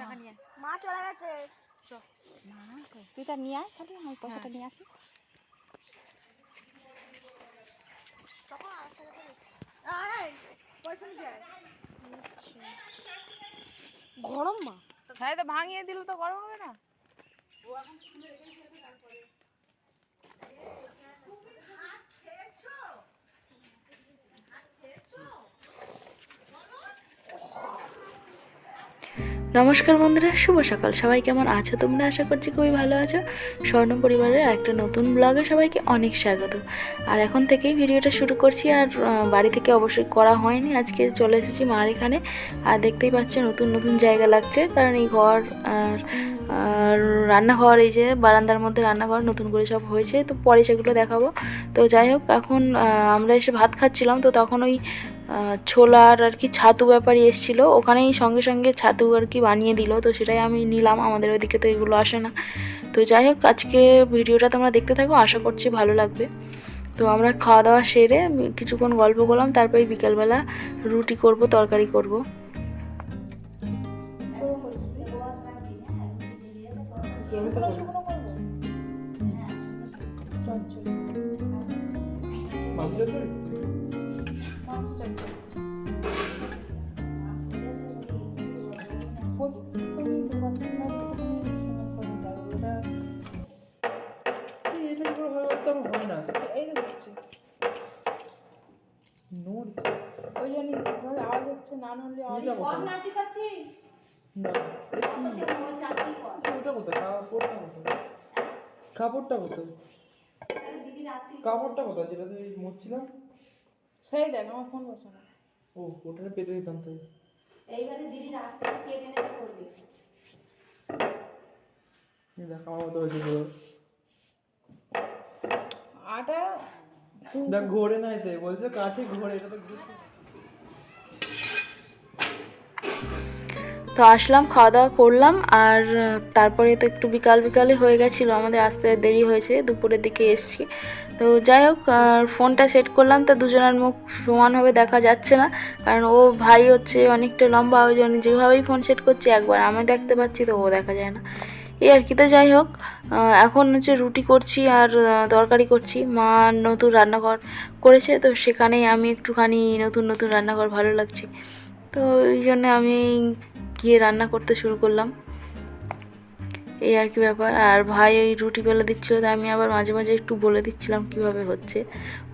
টাকা নিয়ে মা চলে গেছে। তো তুই তা নিয়ে আয় তাহলে আমি পয়সাটা নিয়ে আসি। আয়। গরম মা। হ্যাঁ তো ভাঙিয়ে দিল তো গরম হবে না। নমস্কার বন্ধুরা, শুভ সকাল। সবাই কেমন আছো তোমরা? আশা করছি খুবই ভালো আছো। স্বর্ণ পরিবারের একটা নতুন ব্লগে সবাইকে অনেক স্বাগত। আর এখন থেকেই ভিডিওটা শুরু করছি। আর বাড়ি থেকে অবশ্যই করা হয়নি। আজকে চলে এসেছি মার এখানে। আর দেখতেই পাচ্ছি নতুন নতুন জায়গা লাগছে। কারণ এই ঘর আর আর রান্নাঘর, এই যে বারান্দার মধ্যে রান্নাঘর নতুন করে সব হয়েছে। তো পরে সেগুলো দেখাবো। তো যাই হোক, এখন আমরা এসে ভাত খাচ্ছিলাম। তো তখন ওই ছোলার আর কি ছাতু ব্যাপারই এসেছিল। ওখানেই সঙ্গে সঙ্গে ছাতু আর কি বানিয়ে দিল, তো সেটাই আমি নিলাম। আমাদের ওইদিকে তো এগুলো আসে না। তো যাই হোক, আজকে ভিডিওটা তোমরা দেখতে থাকো, আশা করছি ভালো লাগবে। তো আমরা খাওয়া দাওয়া সেরে কিছুক্ষণ গল্প করলাম, তারপরে বিকালবেলা রুটি করব, তরকারি করব। এই আওয়াজ হচ্ছে না নড়লে আওয়াজ কাপড়টা কোথায়? কাপড়টা কোথায়? যেটা তুই মুছছিলাম সেই দেখ আমার ফোন বসানো ও ওটা পেতে দিতাম তাই। এই দেখ আমার মতো হয়েছে পুরো। আটা? দেখ ঘোরে না এতে বলছে কাঠে ঘোরে এটা তো ঘুরছে। তো আসলাম, খাওয়া দাওয়া করলাম আর তারপরে তো একটু বিকাল বিকালে হয়ে গেছিল, আমাদের আসতে দেরি হয়েছে, দুপুরের দিকে এসছি। তো যাই হোক, আর ফোনটা সেট করলাম, তো দুজনের মুখ সমানভাবে দেখা যাচ্ছে না, কারণ ও ভাই হচ্ছে অনেকটা লম্বা, ওই জন্য যেভাবেই ফোন সেট করছে, একবার আমি দেখতে পাচ্ছি, তো ও দেখা যায় না। এই আর কি, তো যাই হোক এখন হচ্ছে রুটি করছি আর তরকারি করছি। মা নতুন রান্নাঘর করেছে, তো সেখানেই আমি একটুখানি নতুন নতুন রান্নাঘর ভালো লাগছে। তো ওই জন্য আমি গিয়ে রান্না করতে শুরু করলাম। এই আর কি ব্যাপার। আর ভাই ওই রুটি বেলে দিচ্ছিল তো আমি আবার মাঝে মাঝে একটু বলে দিচ্ছিলাম কীভাবে হচ্ছে।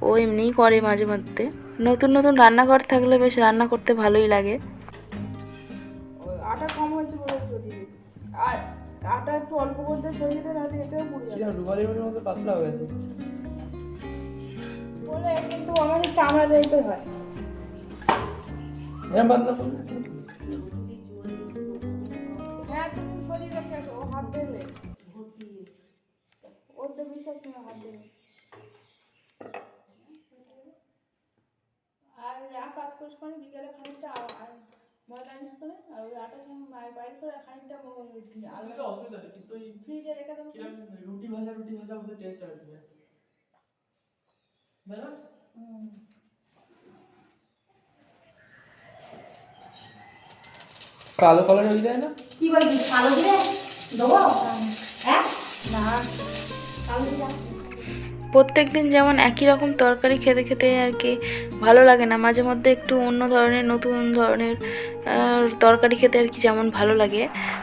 ও এমনিই করে মাঝে মধ্যে। নতুন নতুন রান্নাঘর থাকলে বেশ রান্না করতে ভালোই লাগে। আটা কম হয়েছে বলে আর আটা একটু অল্প করতে সরিয়ে দেন নাহলে এতেও পুড়ে কি যাবে না মতো পাতলা হয়ে গেছে। বলে কিন্তু আমাদের চামড়া টাইপের হয়। হ্যাঁ পাতলা হ্যাঁ আসো ও হাত দেবে। ওর তো বিশ্বাস নেই হাত দেবে। আর এক কাজ করিস করে বিকেলে খানিকটা আর ময়দা আনিস করে আর ওই আটার সঙ্গে মায়ের বাইর করে খানিকটা অসুবিধা নেই কিন্তু ওই ফ্রিজে রেখে দেবো। রুটি ভাজা রুটি ভাজা মধ্যে টেস্ট আসবে তাই না হুম। কালো কালার হয়ে যায় না? কি বলবি কালো দিয়ে দেবো? হ্যাঁ? না। কালো দিয়ে প্রত্যেক দিন যেমন একই রকম তরকারি খেতে খেতে আর কি ভালো লাগে না মাঝে মধ্যে একটু অন্য ধরনের নতুন ধরনের তরকারি খেতে আর কি যেমন ভালো লাগে।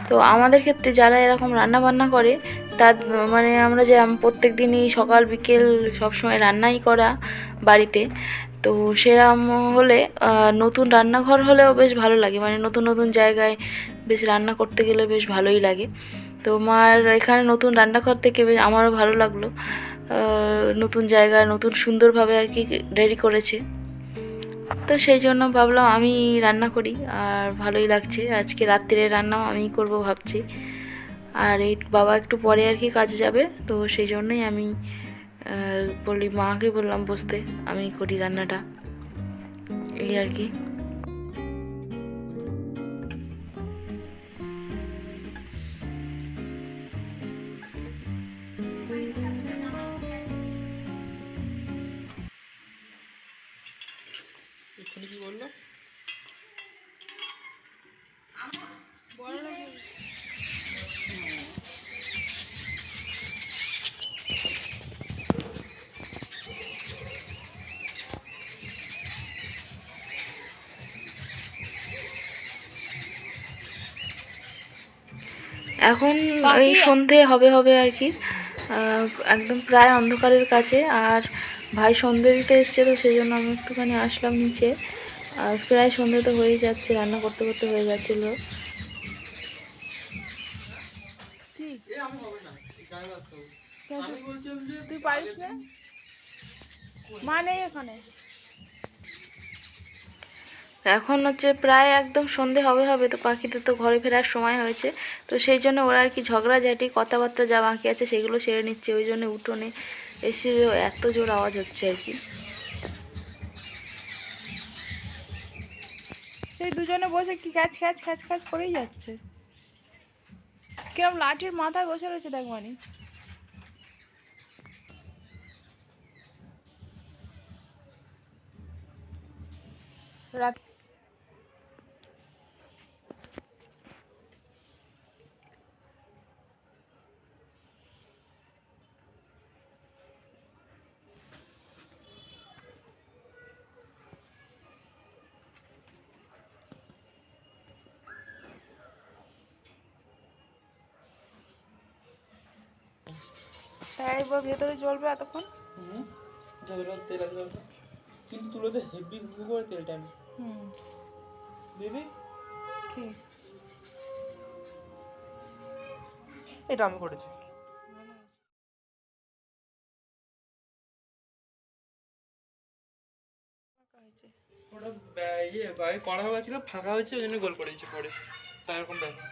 তো আমাদের ক্ষেত্রে যারা এরকম রান্না বান্না করে তার মানে আমরা যে প্রত্যেক দিনই সকাল বিকেল সবসময় রান্নাই করা বাড়িতে তো সেরম হলে নতুন রান্নাঘর হলেও বেশ ভালো লাগে। মানে নতুন নতুন জায়গায় বেশ রান্না করতে গেলে বেশ ভালোই লাগে। তো মার এখানে নতুন রান্নাঘর থেকে বেশ আমারও ভালো লাগল। নতুন জায়গায় নতুন সুন্দরভাবে আর কি রেডি করেছে। তো সেই জন্য ভাবলাম আমি রান্না করি, আর ভালোই লাগছে। আজকে রাত্রিরে রান্নাও আমিই করব ভাবছি। আর এই বাবা একটু পরে আর কি কাজে যাবে, তো সেই জন্যই আমি বলি মাকে বললাম বসতে আমি করি রান্নাটা। এই আর কি। এখন এই সন্ধে হবে হবে আর কি। একদম প্রায় অন্ধকারের কাছে। আর ভাই সন্ধে দিতে এসছে তো সেই জন্য আমি একটুখানি আসলাম নিচে। আর প্রায় সন্ধে তো হয়েই যাচ্ছে রান্না করতে করতে হয়ে যাচ্ছিল। ঠিক। এ আমি হবে না গায়ে লাগতে হবে। কেন আমি বলছিলাম যে তুই পারিস না? মা নেই এখানে। এখন হচ্ছে প্রায় একদম সন্ধে হবে হবে, তো পাখিদের তো ঘরে ফেরার সময় হয়েছে। তো সেই জন্য ওরা আর কি ঝগড়া ঝগড়াঝাটি, কথাবার্তা যা বাকি আছে সেগুলো সেরে নিচ্ছে, ওই জন্য উঠোনে এসে এত জোর আওয়াজ হচ্ছে আর কি। সেই দুজনে বসে কি ক্যাচ ক্যাচ ক্যাচ ক্যাচ করেই যাচ্ছে। কিরম লাঠির মাথায় বসে রয়েছে দেখ মানে। রাত তাই এবার ভেতরে জ্বলবে এতক্ষণ। হুম তেল আছে কিন্তু তুলোতে হেভি ঘুরে করে তেলটা আমি। হুম। দিদি ঠিক এটা আমি করেছি। ওটা ইয়ে করা হয়েছিল ফাঁকা হয়েছে ওই জন্য গোল করে দিয়েছে পরে। তাই এরকম ব্যাপার।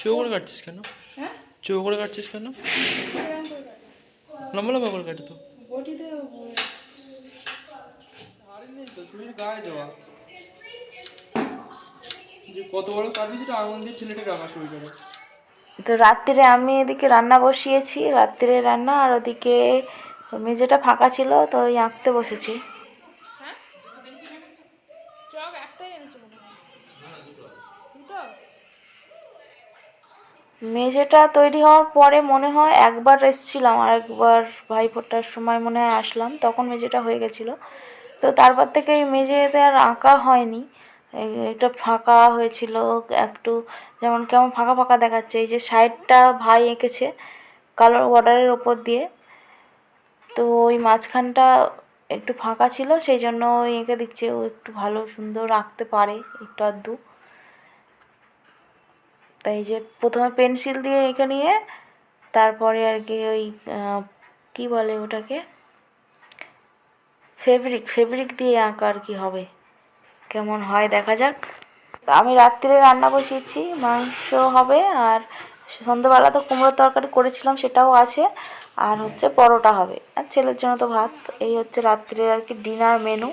চৌ করে কাটছিস কেন? হ্যাঁ? চৌ করে কাটছিস কেন? লম্বা লম্বা করে কাটে তো। বটিতে তো ছুরির গায়ে দেওয়া। যে কত বড় কাটবি সেটা আঙুল দিয়ে ঠেলে ঠেলে রাখা শুরু করে তো রাত্রিরে আমি এদিকে রান্না বসিয়েছি রাত্রে রান্না আর ওদিকে মেঝেটা ফাঁকা ছিল তো ওই আঁকতে বসেছি। হ্যাঁ? চক একটাই এনেছে দুটো? মেঝেটা তৈরি হওয়ার পরে মনে হয় একবার এসছিলাম আর একবার ভাইফোঁটার সময় মনে হয় আসলাম তখন মেঝেটা হয়ে গেছিল। তো তারপর থেকে এই মেঝেতে আর আঁকা হয়নি। এটা ফাঁকা হয়েছিল, একটু যেমন কেমন ফাঁকা ফাঁকা দেখাচ্ছে, এই যে সাইডটা ভাই এঁকেছে কালার বর্ডারের ওপর দিয়ে। তো ওই মাঝখানটা একটু ফাঁকা ছিল, সেই জন্য ওই এঁকে দিচ্ছে, ও একটু ভালো সুন্দর আঁকতে পারে একটু আধটু। তাই যে প্রথমে পেন্সিল দিয়ে এঁকে নিয়ে, তারপরে আর কি ওই কি বলে ওটাকে? ফেব্রিক ফেব্রিক দিয়ে আঁকা আর কি হবে? কেমন হয় দেখা যাক। আমি রাত্রিরে রান্না বসিয়েছি, মাংস হবে আর সন্ধ্যেবেলা তো কুমড়োর তরকারি করেছিলাম, সেটাও আছে। আর হচ্ছে পরোটা হবে। আর ছেলের জন্য তো ভাত, এই হচ্ছে রাত্রিরে আর কি ডিনার মেনু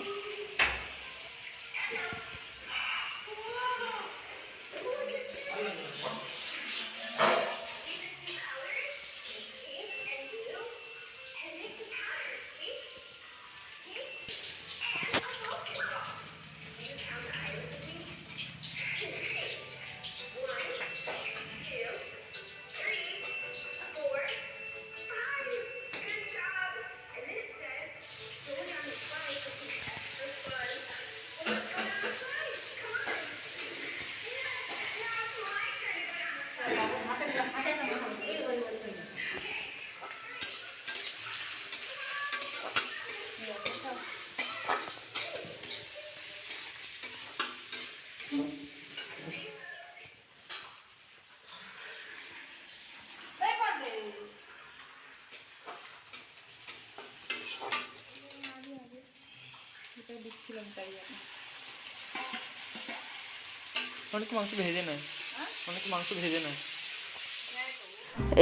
অনেকে মাংস ভেজে নেয়? অনেকে মাংস ভেজে নেয়?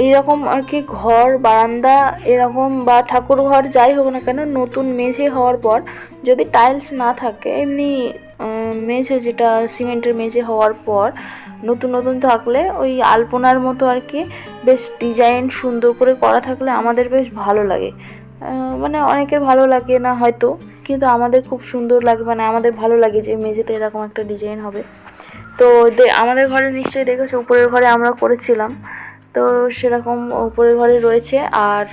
এইরকম আর কি ঘর বারান্দা এরকম বা ঠাকুর ঘর যাই হোক না কেন নতুন মেঝে হওয়ার পর যদি টাইলস না থাকে এমনি মেঝে যেটা সিমেন্টের মেঝে হওয়ার পর নতুন নতুন থাকলে ওই আলপনার মতো আর কি বেশ ডিজাইন সুন্দর করে করা থাকলে আমাদের বেশ ভালো লাগে। মানে অনেকের ভালো লাগে না হয়তো। কিন্তু আমাদের খুব সুন্দর লাগে মানে আমাদের ভালো লাগে যে মেঝেতে এরকম একটা ডিজাইন হবে। তো আমাদের ঘরে নিশ্চয়ই দেখেছ, উপরের ঘরে আমরা করেছিলাম। তো সেরকম উপরের ঘরে রয়েছে, আর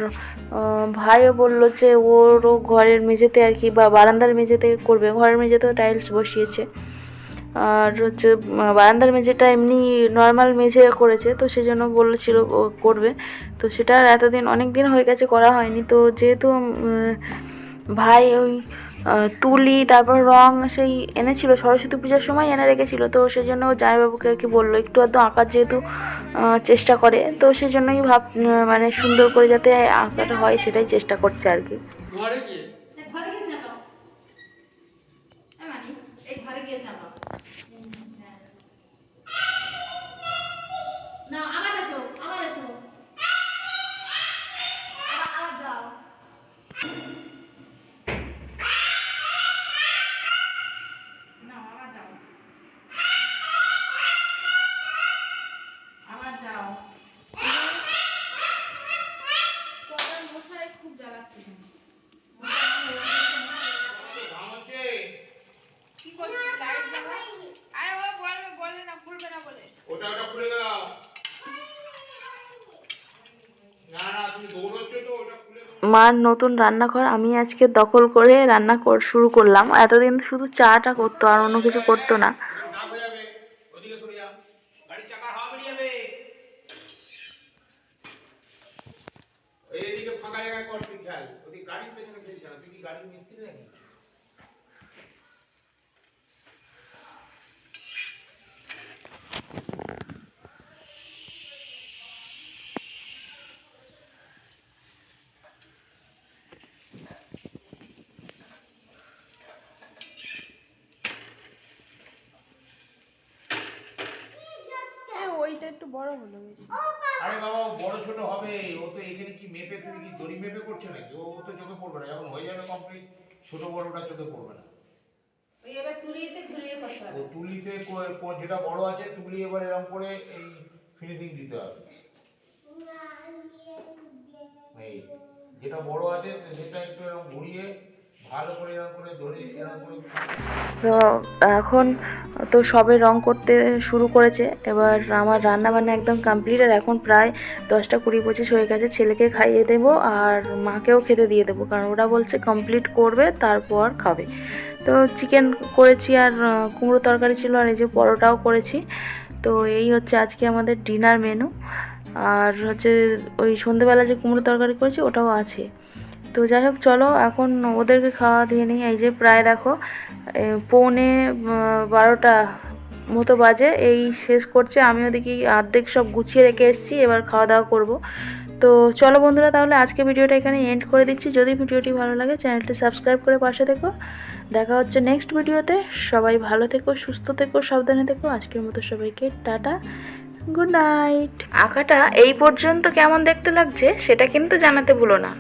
ভাইও বলল যে ওরও ঘরের মেঝেতে আর কি, বা বারান্দার মেঝেতে করবে। ঘরের মেঝেতেও টাইলস বসিয়েছে। আর হচ্ছে বারান্দার মেঝেটা এমনি নর্মাল মেঝে করেছে, তো সেই জন্য বলেছিল করবে। তো সেটা এতদিন অনেক দিন হয়ে গেছে, করা হয়নি। তো যেহেতু ভাই ওই তুলি তারপর রং সেই এনেছিল সরস্বতী পূজার সময় এনে রেখেছিল তো সেজন্য ও জামাইবাবুকে আর কি বলল একটু আধটু আঁকার যেহেতু চেষ্টা করে তো সেজন্যই ভাব মানে সুন্দর করে যাতে আঁকাটা হয় সেটাই চেষ্টা করছে আর কি। ঘরে গিয়ে? ঘরে গিয়ে চালাও এই মানি এই ঘরে গিয়ে চালাও না আবার এসো আবার এসো আবার আবার যাও না আবার যাও আবার যাও মশাই খুব জ্বালাচ্ছে কি করছিস লাইট জ্বালা আরে ও বলবে বলে না খুলবে না বলে ওটা ওটা খুলে দাও না না তুমি দৌড়চ্ছ তো ওটা খুলে দাও মার নতুন রান্নাঘর আমি আজকে দখল করে রান্না শুরু করলাম। এতদিন শুধু চাটা করতো আর অন্য কিছু করতো না। ফাঁকা কর, তুই খেয়াল। গাড়ির পেছনে তুই কি গাড়ির মিস্ত্রি নাকি ওইটা একটু বড় হলো বেশি। আরে বাবা ও বড় ছোট হবে। ও তো এখানে কি মেপে তুমি কি দড়ি মেপে করছ নাকি? ও ও তো চোখে পড়বে না। যখন হয়ে যাবে কমপ্লিট ছোট বড়টা চোখে পড়বে না। ওই এবার তুলিতে ঘুরিয়ে করতে ও তুলিতে কো- কো- যেটা বড় আছে তুলি এবার এরকম করে এই ফিনিশিং দিতে হবে। এই যেটা বড় আছে সেটা একটু এরকম ঘুরিয়ে তো এখন তো সবে রং করতে শুরু করেছে। এবার আমার রান্না বান্না একদম কমপ্লিট আর এখন প্রায় দশটা কুড়ি পঁচিশ হয়ে গেছে। ছেলেকে খাইয়ে দেবো আর মাকেও খেতে দিয়ে দেবো, কারণ ওরা বলছে কমপ্লিট করবে, তারপর খাবে। তো চিকেন করেছি আর কুমড়ো তরকারি ছিল আর এই যে পরোটাও করেছি। তো এই হচ্ছে আজকে আমাদের ডিনার মেনু আর হচ্ছে ওই সন্ধেবেলা যে কুমড়ো তরকারি করেছি, ওটাও আছে। তো যাই হোক, চলো, এখন ওদেরকে খাওয়া দিয়ে নিই। এই যে প্রায় দেখো পৌনে বারোটা মতো বাজে। এই শেষ করছে, আমি ওদিকে অর্ধেক সব গুছিয়ে রেখে এসেছি, এবার খাওয়া দাওয়া করব। তো চলো বন্ধুরা, তাহলে আজকে ভিডিওটা এখানে এন্ড করে দিচ্ছি। যদি ভিডিওটি ভালো লাগে, চ্যানেলটি সাবস্ক্রাইব করে পাশে থেকো। দেখা হচ্ছে নেক্সট ভিডিওতে। সবাই ভালো থেকো, সুস্থ থেকো, সাবধানে থেকো। আজকের মতো সবাইকে টাটা গুড নাইট আঁকাটা এই পর্যন্ত কেমন দেখতে লাগছে, সেটা কিন্তু জানাতে ভুলো না।